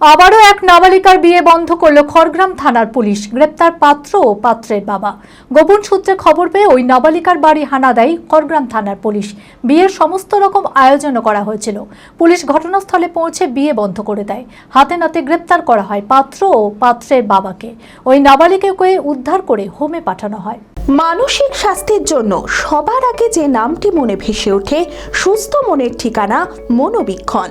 আবারও এক নাবালিকার বিয়ে বন্ধ করল খড়গ্রাম থানার পুলিশ। গ্রেপ্তার পাত্র ও পাত্রের বাবা। গোপন সূত্রে খবর পেয়ে ওই নাবালিকার বাড়ি হানা দেয় খড়গ্রাম থানার পুলিশ। বিয়ের সমস্ত রকম আয়োজনও করা হয়েছিল। পুলিশ ঘটনাস্থলে পৌঁছে বিয়ে বন্ধ করে দেয়। হাতে নাতে গ্রেপ্তার করা হয় পাত্র ও পাত্রের বাবাকে। ওই নাবালিকাকে উদ্ধার করে হোমে পাঠানো হয়। মানসিক স্বাস্থ্যের জন্য সবার আগে যে নামটি মনে ভেসে ওঠে, সুস্থ মনের ঠিকানা মনোবীক্ষণ।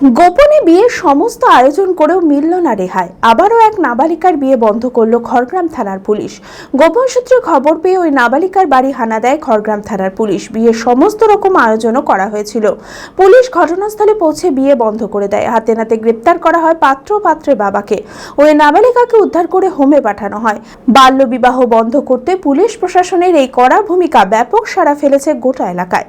গোপনে বিয়ের সমস্ত আয়োজন করেও মিলল না রেহাই। আবারও এক নাবালিকার বিয়ে বন্ধ করল খড়গ্রাম থানার পুলিশ। গোপন সূত্রে খবর পেয়ে ওই নাবালিকার বাড়ি হানা দেয় খড়গ্রাম থানার পুলিশ। বিয়ের সমস্ত রকম আয়োজনও করা হয়েছিল। পুলিশ ঘটনাস্থলে পৌঁছে বিয়ে বন্ধ করে দেয়। হাতে নাতে গ্রেপ্তার করা হয় পাত্র পাত্রের বাবাকে। ওই নাবালিকাকে উদ্ধার করে হোমে পাঠানো হয়। বাল্যবিবাহ বন্ধ করতে পুলিশ প্রশাসনের এই কড়া ভূমিকা ব্যাপক সাড়া ফেলেছে গোটা এলাকায়।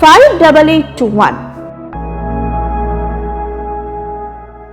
five double eight two one